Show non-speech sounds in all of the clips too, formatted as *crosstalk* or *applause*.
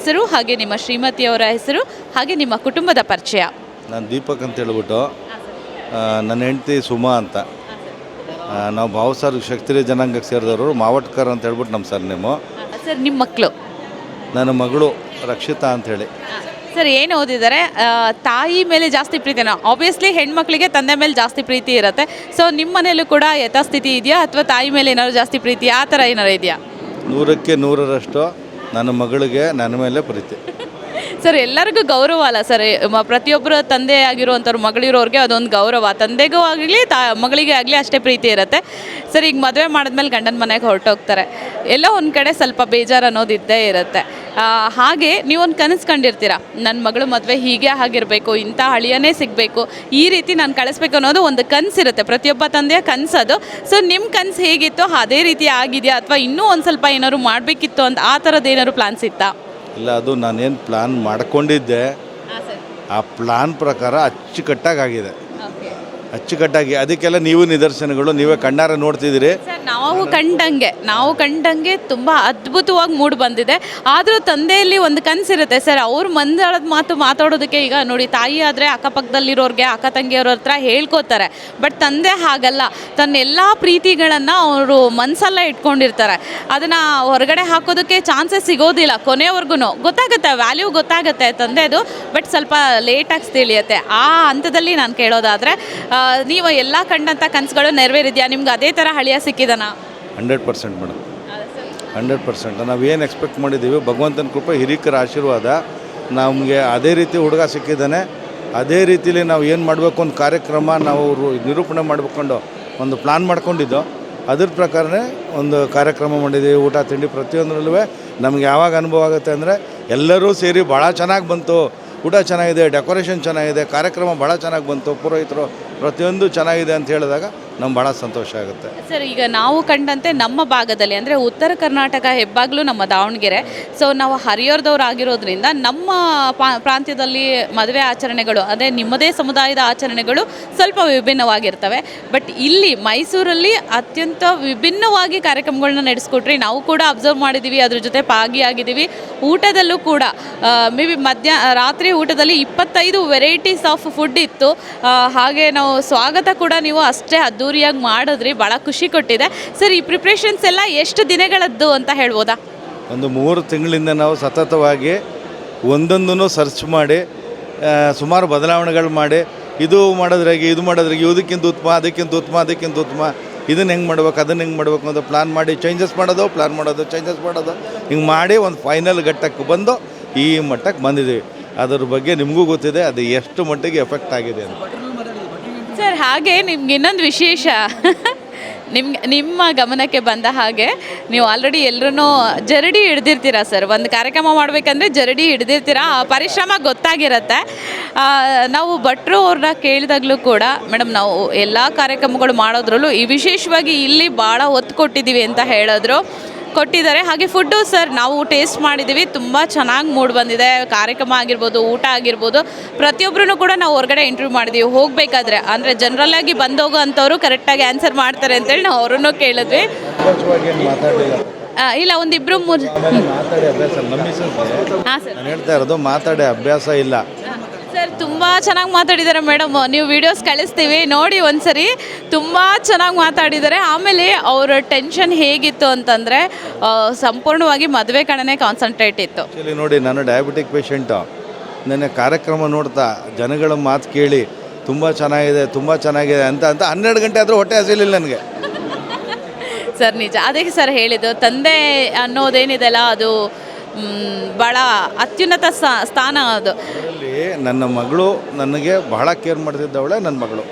ಹೆಸರು ಹಾಗೆ ನಿಮ್ಮ ಶ್ರೀಮತಿಯವರ ಹೆಸರು ಹಾಗೆ ನಿಮ್ಮ ಕುಟುಂಬದ ಪರಿಚಯ. ನಾನು ದೀಪಕ್ ಅಂತ ಹೇಳ್ಬಿಟ್ಟು ನನ್ನ ಹೆಂಡತಿ ಸುಮಾ ಅಂತ. ನಾವು ಭಾವಸಾರ್ ಶಕ್ತಿರಿ ಜನಾಂಗಕ್ಕೆ ಸೇರಿದವರು ಮಾವಟ್ಕರ್ ಅಂತ ಹೇಳ್ಬಿಟ್ಟು ನಮ್ಮ ಸರ್ ನಿಮ್ಮ ಸರ್ ನಿಮ್ಮ ಮಕ್ಕಳು ನನ್ನ ಮಗಳು ರಕ್ಷಿತಾ ಅಂತ ಹೇಳಿ. ಸರ್ ಏನು ಓದಿದ್ದಾರೆ? ಆ, ತಾಯಿ ಮೇಲೆ ಜಾಸ್ತಿ ಪ್ರೀತಿನ ಆಬ್ವಿಯಸ್ಲಿ ಹೆಣ್ಮಕ್ಳಿಗೆ ತಂದೆ ಮೇಲೆ ಜಾಸ್ತಿ ಪ್ರೀತಿ ಇರುತ್ತೆ. ಸೊ ನಿಮ್ಮ ಮನೇಲೂ ಕೂಡ ಯಥಾಸ್ಥಿತಿ ಇದೆಯಾ? ಅಥವಾ ತಾಯಿ ಮೇಲೆ ಏನಾದ್ರು ಜಾಸ್ತಿ ಪ್ರೀತಿ ಆ ಥರ ಏನಾದ್ರು ಇದೆಯಾ? ನೂರಕ್ಕೆ ನೂರರಷ್ಟು. ನನ್ನ ಮಗಳಿಗೆ ನನ್ನ ಮೇಲೆ ಪ್ರೀತಿ. ಸರ್, ಎಲ್ಲರಿಗೂ ಗೌರವ ಅಲ್ಲ ಸರ್. ಪ್ರತಿಯೊಬ್ಬರ ತಂದೆ ಆಗಿರುವಂಥವ್ರು ಮಗಳಿರೋರಿಗೆ ಅದೊಂದು ಗೌರವ. ತಂದೆಗೂ ಆಗಲಿ, ತಾ, ಮಗಳಿಗೆ ಆಗಲಿ ಅಷ್ಟೇ ಪ್ರೀತಿ ಇರುತ್ತೆ. ಸರ್, ಈಗ ಮದುವೆ ಮಾಡಿದ್ಮೇಲೆ ಗಂಡನ ಮನೆಗೆ ಹೊರಟೋಗ್ತಾರೆ. ಎಲ್ಲೋ ಒಂದು ಕಡೆ ಸ್ವಲ್ಪ ಬೇಜಾರು ಅನ್ನೋದು ಇದ್ದೇ ಇರುತ್ತೆ. ಹಾಗೆ ನೀವೊಂದು ಕನಸು ಕಂಡಿರ್ತೀರ? ನನ್ನ ಮಗಳು ಮದುವೆ ಹೀಗೆ ಆಗಿರಬೇಕು, ಇಂಥ ಹಳಿಯನೇ ಸಿಗಬೇಕು, ಈ ರೀತಿ ನಾನು ಕಳಿಸ್ಬೇಕು ಅನ್ನೋದು ಒಂದು ಕನಸಿರುತ್ತೆ ಪ್ರತಿಯೊಬ್ಬ ತಂದೆಯ ಕನಸದು ಸೊ ನಿಮ್ಮ ಕನಸು ಹೇಗಿತ್ತು? ಅದೇ ರೀತಿ ಆಗಿದೆಯಾ? ಅಥವಾ ಇನ್ನೂ ಒಂದು ಸ್ವಲ್ಪ ಏನಾದ್ರು ಮಾಡಬೇಕಿತ್ತು ಅಂತ ಆ ಥರದ್ದು ಏನಾದ್ರು ಪ್ಲಾನ್ಸ್ ಇತ್ತಾ? ಇಲ್ಲ ಅದು ನಾನೇನು ಪ್ಲ್ಯಾನ್ ಮಾಡ್ಕೊಂಡಿದ್ದೆ. ಆ ಪ್ಲ್ಯಾನ್ ಪ್ರಕಾರ ಅಚ್ಚುಕಟ್ಟಾಗಿ ಆಗಿದೆ. ಅಚ್ಚುಕಟ್ಟಾಗಿ ಅದಕ್ಕೆಲ್ಲ ನೀವು ನಿದರ್ಶನಗಳು ನೀವೇ ಕಣ್ಣಾರ ನೋಡ್ತಿದ್ದೀರಿ. ನಾವು ಕಂಡಂಗೆ ನಾವು ಕಂಡಂಗೆ ತುಂಬ ಅದ್ಭುತವಾಗಿ ಮೂಡ್ ಬಂದಿದೆ. ಆದರೂ ತಂದೆಯಲ್ಲಿ ಒಂದು ಕನಸಿರುತ್ತೆ, ಸರ್, ಅವ್ರ ಮಂದಾಳದ ಮಾತು ಮಾತಾಡೋದಕ್ಕೆ ಈಗ ನೋಡಿ, ತಾಯಿ ಆದರೆ ಅಕ್ಕಪಕ್ಕದಲ್ಲಿರೋರಿಗೆ, ಅಕ್ಕ ತಂಗಿಯವ್ರ ಹತ್ರ ಹೇಳ್ಕೋತಾರೆ. ಬಟ್ ತಂದೆ ಹಾಗಲ್ಲ. ತನ್ನ ಎಲ್ಲ ಪ್ರೀತಿಗಳನ್ನು ಅವರು ಮನಸ್ಸಲ್ಲೇ ಇಟ್ಕೊಂಡಿರ್ತಾರೆ. ಅದನ್ನು ಹೊರಗಡೆ ಹಾಕೋದಕ್ಕೆ ಚಾನ್ಸಸ್ ಸಿಗೋದಿಲ್ಲ ಕೊನೆವರೆಗೂ ಗೊತ್ತಾಗುತ್ತೆ, ವ್ಯಾಲ್ಯೂ ಗೊತ್ತಾಗುತ್ತೆ ತಂದೆದು, ಬಟ್ ಸ್ವಲ್ಪ ಲೇಟಾಗಿ ತಿಳಿಯುತ್ತೆ. ಆ ಹಂತದಲ್ಲಿ ನಾನು ಕೇಳೋದಾದರೆ ನೀವು ಎಲ್ಲ ಕಂಡಂಥ ಕನಸುಗಳು ನೆರವೇರಿದೆಯಾ? ನಿಮ್ಗೆ ಅದೇ ಥರ ಹಳಿಯ ಸಿಕ್ಕಿದನಾ hundred percent madam. Hundred percent. ಏನು ಎಕ್ಸ್ಪೆಕ್ಟ್ ಮಾಡಿದ್ದೀವಿ ಭಗವಂತನ ಕೃಪೆ ಹಿರಿಕರ ಆಶೀರ್ವಾದ ನಮಗೆ ಅದೇ ರೀತಿ ಹುಡುಗ ಸಿಕ್ಕಿದ್ದಾನೆ. ಅದೇ ರೀತಿಲಿ ನಾವು ಏನು ಮಾಡಬೇಕು ಒಂದು ಕಾರ್ಯಕ್ರಮ ನಾವು ನಿರೂಪಣೆ ಮಾಡ್ಕೊಂಡು ಒಂದು ಪ್ಲಾನ್ ಮಾಡ್ಕೊಂಡಿದ್ದು. ಅದ್ರ ಪ್ರಕಾರನೇ ಒಂದು ಕಾರ್ಯಕ್ರಮ ಮಾಡಿದ್ದೀವಿ ಊಟ, ತಿಂಡಿ ಪ್ರತಿಯೊಂದರಲ್ಲೂ ನಮ್ಗೆ ಯಾವಾಗ ಅನುಭವ ಆಗುತ್ತೆ ಅಂದರೆ ಎಲ್ಲರೂ ಸೇರಿ ಭಾಳ ಚೆನ್ನಾಗಿ ಬಂತು. ಊಟ ಚೆನ್ನಾಗಿದೆ, ಡೆಕೋರೇಷನ್ ಚೆನ್ನಾಗಿದೆ, ಕಾರ್ಯಕ್ರಮ ಭಾಳ ಚೆನ್ನಾಗಿ ಬಂತು. ಪುರೋಹಿತರು ಪ್ರತಿಯೊಂದು ಚೆನ್ನಾಗಿದೆ ಅಂತ ಹೇಳಿದಾಗ ನಮ್ಗೆ ಭಾಳ ಸಂತೋಷ ಆಗುತ್ತೆ. ಸರ್, ಈಗ ನಾವು ಕಂಡಂತೆ ನಮ್ಮ ಭಾಗದಲ್ಲಿ, ಅಂದರೆ ಉತ್ತರ ಕರ್ನಾಟಕ, ಹೆಬ್ಬಾಗ್ಲೂ ನಮ್ಮ ದಾವಣಗೆರೆ. ಸೊ ನಾವು ಹರಿಯೋರ್ದವ್ರು ಆಗಿರೋದ್ರಿಂದ ನಮ್ಮ ಪ್ರಾಂತ್ಯದಲ್ಲಿ ಮದುವೆ ಆಚರಣೆಗಳು, ಅದೇ ನಿಮ್ಮದೇ ಸಮುದಾಯದ ಆಚರಣೆಗಳು ಸ್ವಲ್ಪ ವಿಭಿನ್ನವಾಗಿರ್ತವೆ. ಬಟ್ ಇಲ್ಲಿ ಮೈಸೂರಲ್ಲಿ ಅತ್ಯಂತ ವಿಭಿನ್ನವಾಗಿ ಕಾರ್ಯಕ್ರಮಗಳನ್ನ ನಡೆಸ್ಕೊಟ್ರಿ ನಾವು ಕೂಡ ಅಬ್ಸರ್ವ್ ಮಾಡಿದ್ದೀವಿ ಅದ್ರ ಜೊತೆ ಭಾಗಿಯಾಗಿದ್ದೀವಿ ಊಟದಲ್ಲೂ ಕೂಡ ಮೇ ಬಿ ಮಧ್ಯ, ರಾತ್ರಿ ಊಟದಲ್ಲಿ ಇಪ್ಪತ್ತೈದು ವೆರೈಟೀಸ್ ಆಫ್ ಫುಡ್ ಇತ್ತು. ಹಾಗೆ ನಾವು ಸ್ವಾಗತ ಕೂಡ ನೀವು ಅಷ್ಟೇ ಅದ್ಧೂರಿಯಾಗಿ ಮಾಡಿದ್ರಿ ಭಾಳ ಖುಷಿ ಕೊಟ್ಟಿದೆ. ಸರ್, ಈ ಪ್ರಿಪ್ರೇಷನ್ಸ್ ಎಲ್ಲ ಎಷ್ಟು ದಿನಗಳದ್ದು ಅಂತ ಹೇಳ್ಬೋದಾ? ಒಂದು ಮೂರು ತಿಂಗಳಿಂದ ನಾವು ಸತತವಾಗಿ ಒಂದೊಂದನ್ನು ಸರ್ಚ್ ಮಾಡಿ ಸುಮಾರು ಬದಲಾವಣೆಗಳು ಮಾಡಿ, ಇದು ಮಾಡೋದ್ರಾಗಿ ಇದು ಮಾಡೋದ್ರಾಗಿ ಇದಕ್ಕಿಂತ ಉತ್ತಮ, ಅದಕ್ಕಿಂತ ಉತ್ತಮ ಅದಕ್ಕಿಂತ ಉತ್ತಮ, ಇದನ್ನು ಹೆಂಗೆ ಮಾಡ್ಬೇಕು, ಅದನ್ನು ಹೆಂಗೆ ಮಾಡ್ಬೇಕು ಅಂತ ಪ್ಲ್ಯಾನ್ ಮಾಡಿ ಚೇಂಜಸ್ ಮಾಡೋದು ಪ್ಲ್ಯಾನ್ ಮಾಡೋದು ಚೇಂಜಸ್ ಮಾಡೋದು, ಹಿಂಗೆ ಮಾಡಿ ಒಂದು ಫೈನಲ್ ಘಟ್ಟಕ್ಕೆ ಬಂದು ಈ ಮಟ್ಟಕ್ಕೆ ಬಂದಿದ್ದೀವಿ. ಅದ್ರ ಬಗ್ಗೆ ನಿಮಗೂ ಗೊತ್ತಿದೆ, ಅದು ಎಷ್ಟು ಮಟ್ಟಿಗೆ ಎಫೆಕ್ಟ್ ಆಗಿದೆ ಅಂತ. ಹಾಗೆ ನಿಮ್ಗೆ ಇನ್ನೊಂದು ವಿಶೇಷ. ನಿಮ್ಗೆ, ನಿಮ್ಮ ಗಮನಕ್ಕೆ ಬಂದ ಹಾಗೆ ನೀವು ಆಲ್ರೆಡಿ ಎಲ್ಲರೂ ಜರಡಿ ಹಿಡ್ದಿರ್ತೀರ ಸರ್ ಒಂದು ಕಾರ್ಯಕ್ರಮ ಮಾಡಬೇಕಂದ್ರೆ ಜರಡಿ ಹಿಡ್ದಿರ್ತೀರ? ಆ ಪರಿಶ್ರಮ ಗೊತ್ತಾಗಿರತ್ತೆ. ನಾವು ಭಟ್ರು ಅವ್ರನ್ನ ಕೇಳಿದಾಗಲೂ ಕೂಡ, ಮೇಡಮ್ ನಾವು ಎಲ್ಲ ಕಾರ್ಯಕ್ರಮಗಳು ಮಾಡೋದ್ರಲ್ಲೂ ಈ ವಿಶೇಷವಾಗಿ ಇಲ್ಲಿ ಭಾಳ ಒತ್ತು ಕೊಟ್ಟಿದ್ದೀವಿ ಅಂತ ಹೇಳಿದ್ರು. ಕೊಟ್ಟಿದ್ದಾರೆ. ಹಾಗೆ ಫುಡ್ಡು ಸರ್ ನಾವು ಟೇಸ್ಟ್ ಮಾಡಿದ್ದೀವಿ. ತುಂಬ ಚೆನ್ನಾಗಿ ಮೂಡ್ ಬಂದಿದೆ. ಕಾರ್ಯಕ್ರಮ ಆಗಿರ್ಬೋದು ಊಟ ಆಗಿರ್ಬೋದು. ಪ್ರತಿಯೊಬ್ಬರೂ ಕೂಡ ನಾವು ಹೊರಗಡೆ ಇಂಟರ್ವ್ಯೂ ಮಾಡಿದ್ದೀವಿ. ಹೋಗಬೇಕಾದ್ರೆ ಅಂದರೆ ಜನರಲ್ಲಾಗಿ ಬಂದೋಗೋ ಅಂಥವ್ರು ಕರೆಕ್ಟಾಗಿ ಆನ್ಸರ್ ಮಾಡ್ತಾರೆ ಅಂತೇಳಿ ನಾವು ಅವರನ್ನು ಕೇಳಿದ್ವಿ. ಇಲ್ಲ ಒಂದಿಬ್ಬರು ಮೂರು ಹಾಂ ಸರ್ ಹೇಳ್ತಾ ಇರೋದು ಮಾತಾಡೋ ಅಭ್ಯಾಸ ಇಲ್ಲ. ಸರ್ ತುಂಬ ಚೆನ್ನಾಗಿ ಮಾತಾಡಿದ್ದಾರೆ ಮೇಡಮ್. ನೀವು ವಿಡಿಯೋಸ್ ಕಳಿಸ್ತೀವಿ ನೋಡಿ ಒಂದ್ಸರಿ. ತುಂಬ ಚೆನ್ನಾಗಿ ಮಾತಾಡಿದ್ದಾರೆ. ಆಮೇಲೆ ಅವರ ಟೆನ್ಷನ್ ಹೇಗಿತ್ತು ಅಂತಂದರೆ ಸಂಪೂರ್ಣವಾಗಿ ಮದುವೆ ಕಡೆನೇ ಕಾನ್ಸಂಟ್ರೇಟ್ ಇತ್ತು. ಆ್ಯಕ್ಚುಲಿ ನೋಡಿ ನಾನು ಡಯಾಬಿಟಿಕ್ ಪೇಷಂಟು ನನ್ನ ಕಾರ್ಯಕ್ರಮ ನೋಡ್ತಾ ಜನಗಳ ಮಾತು ಕೇಳಿ ತುಂಬ ಚೆನ್ನಾಗಿದೆ ತುಂಬ ಚೆನ್ನಾಗಿದೆ ಅಂತ ಅಂತ ಹನ್ನೆರಡು ಗಂಟೆ ಆದರೂ ಹೊಟ್ಟೆ ಹಸಿಲಿಲ್ಲ ನನಗೆ. *laughs* ಸರ್ ನಿಜ. ಅದಕ್ಕೆ ಸರ್ ಹೇಳಿದ್ದು ತಂದೆ ಅನ್ನೋದೇನಿದೆಲ್ಲ ಅದು ಭಾಳ ಅತ್ಯುನ್ನತ ಸ್ಥಾ- ಸ್ಥಾನ ಅದು. ನನ್ನ ಮಗಳು ನನಗೆ ಬಹಳ ಕೇರ್ ಮಾಡ್ತಿದ್ದವಳೆ ನನ್ನ ಮಗಳು.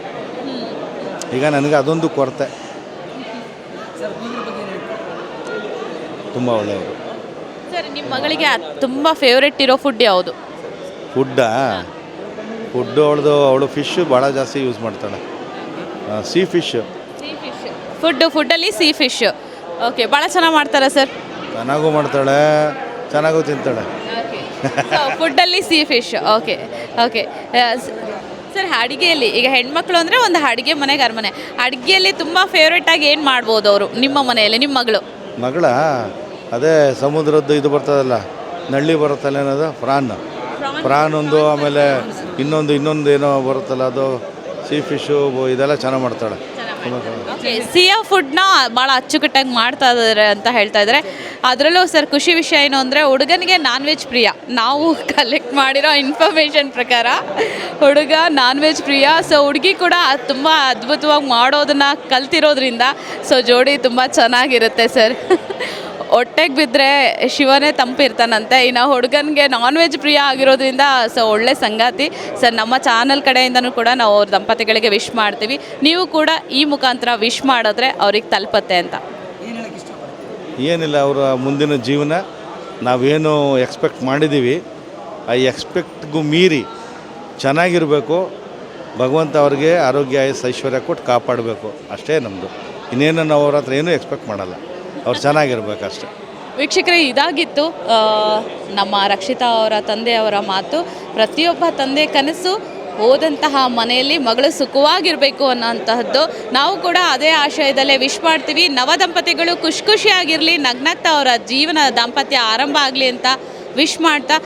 ಈಗ ನನಗೆ ಅದೊಂದು ಕೊರತೆ. ತುಂಬ ಒಳ್ಳೆಯವರು. ಸರ್ ನಿಮ್ಮ ಮಗಳಿಗೆ ತುಂಬ ಫೇವ್ರೆಟ್ ಇರೋ ಫುಡ್ ಯಾವುದು? ಫುಡ್ಡಾ ಫುಡ್ಡು ಅವಳದು ಅವಳು ಫಿಶ್ ಭಾಳ ಜಾಸ್ತಿ ಯೂಸ್ ಮಾಡ್ತಾಳೆ. ಸೀ ಫಿಶ್ ಫುಡ್ಡು ಫುಡ್ಡಲ್ಲಿ ಸೀ ಫಿಶ್ ಓಕೆ ಭಾಳ ಚೆನ್ನಾಗಿ ಮಾಡ್ತಾರಾ ಸರ್? ಚೆನ್ನಾಗೂ ಮಾಡ್ತಾಳೆ. ಚೆನ್ನಾಗೂ ತಿಂತಾಳೆ. ಫುಡ್ಡಲ್ಲಿ sea fish okay okay sir ಅಡುಗೆಯಲ್ಲಿ ಈಗ ಹೆಣ್ಮಕ್ಳು ಅಂದರೆ ಒಂದು ಅಡುಗೆ ಮನೆಗೆ ಅರಮನೆ ಅಡುಗೆಯಲ್ಲಿ ತುಂಬ ಫೇವ್ರೇಟಾಗಿ ಏನು ಮಾಡ್ಬೋದು ಅವರು ನಿಮ್ಮ ಮನೆಯಲ್ಲಿ ನಿಮ್ಮ ಮಗಳು? ಮಗಳ ಅದೇ ಸಮುದ್ರದ್ದು ಇದು ಬರ್ತದಲ್ಲ ನಳ್ಳಿ ಬರುತ್ತಲ್ಲ ಏನದು? ಫ್ರಾನ್ ಫ್ರಾನ್ ಒಂದು ಆಮೇಲೆ ಇನ್ನೊಂದು ಇನ್ನೊಂದು ಏನೋ ಬರುತ್ತಲ್ಲ ಅದು ಸೀ ಫಿಶು ಇದೆಲ್ಲ ಚೆನ್ನಾಗಿ ಮಾಡ್ತಾಳೆ. ಸಿಯಾ ಫುಡ್ನ ಭಾಳ ಅಚ್ಚುಕಟ್ಟಾಗಿ ಮಾಡ್ತಾ ಇದ್ದಾರೆ ಅಂತ ಹೇಳ್ತಾ ಇದ್ದಾರೆ ಅದರಲ್ಲೂ ಸರ್ ಖುಷಿ ವಿಷಯ ಏನು ಅಂದರೆ ಹುಡುಗನಿಗೆ ನಾನ್ ವೆಜ್ ಪ್ರಿಯ. ನಾವು ಕಲೆಕ್ಟ್ ಮಾಡಿರೋ ಇನ್ಫಾರ್ಮೇಷನ್ ಪ್ರಕಾರ ಹುಡುಗ ನಾನ್ ವೆಜ್ ಪ್ರಿಯ. ಸೊ ಹುಡುಗಿ ಕೂಡ ತುಂಬ ಅದ್ಭುತವಾಗಿ ಮಾಡೋದನ್ನ ಕಲ್ತಿರೋದ್ರಿಂದ ಸೊ ಜೋಡಿ ತುಂಬ ಚೆನ್ನಾಗಿರುತ್ತೆ ಸರ್. ಹೊಟ್ಟೆಗೆ ಬಿದ್ದರೆ ಶಿವನೇ ತಂಪಿರ್ತಾನಂತೆ. ಇನ್ನು ಹುಡುಗನಿಗೆ ನಾನ್ ವೆಜ್ ಪ್ರಿಯ ಆಗಿರೋದ್ರಿಂದ ಸೊ ಒಳ್ಳೆ ಸಂಗಾತಿ. ಸರ್ ನಮ್ಮ ಚಾನಲ್ ಕಡೆಯಿಂದನೂ ಕೂಡ ನಾವು ಅವ್ರ ದಂಪತಿಗಳಿಗೆ ವಿಶ್ ಮಾಡ್ತೀವಿ. ನೀವು ಕೂಡ ಈ ಮುಖಾಂತರ ವಿಶ್ ಮಾಡಿದ್ರೆ ಅವ್ರಿಗೆ ತಲುಪತ್ತೆ ಅಂತ. ಏನಿಲ್ಲ, ಅವರ ಮುಂದಿನ ಜೀವನ ನಾವೇನು ಎಕ್ಸ್ಪೆಕ್ಟ್ ಮಾಡಿದ್ದೀವಿ ಆ ಎಕ್ಸ್ಪೆಕ್ಟ್ಗೂ ಮೀರಿ ಚೆನ್ನಾಗಿರಬೇಕು. ಭಗವಂತ ಅವ್ರಿಗೆ ಆರೋಗ್ಯ ಆಯಸ್ಸು ಐಶ್ವರ್ಯ ಕೊಟ್ಟು ಕಾಪಾಡಬೇಕು. ಅಷ್ಟೇ ನಮ್ಮದು ಇನ್ನೇನು ನಾವು ಅವ್ರ ಹತ್ರ ಏನೂ ಎಕ್ಸ್ಪೆಕ್ಟ್ ಮಾಡಲ್ಲ. ಅವ್ರು ಚೆನ್ನಾಗಿರ್ಬೇಕು ಅಷ್ಟೇ. ವೀಕ್ಷಕರೇ, ಇದಾಗಿತ್ತು ನಮ್ಮ ರಕ್ಷಿತಾ ಅವರ ತಂದೆಯವರ ಮಾತು. ಪ್ರತಿಯೊಬ್ಬ ತಂದೆ ಕನಸು. ಹೋದಂತಹ ಮನೆಯಲ್ಲಿ ಮಗಳು ಸುಖವಾಗಿರಬೇಕು ಅನ್ನೋಂತಹದ್ದು, ನಾವು ಕೂಡ ಅದೇ ಆಶಯದಲ್ಲೇ ವಿಶ್ ಮಾಡ್ತೀವಿ. ನವ ದಂಪತಿಗಳು ಖುಷಿ ಖುಷಿಯಾಗಿರಲಿ ನಗ್ನತ್ತ ಅವರ ಜೀವನ ದಾಂಪತ್ಯ ಆರಂಭ ಆಗಲಿ ಅಂತ ವಿಶ್ ಮಾಡ್ತಾ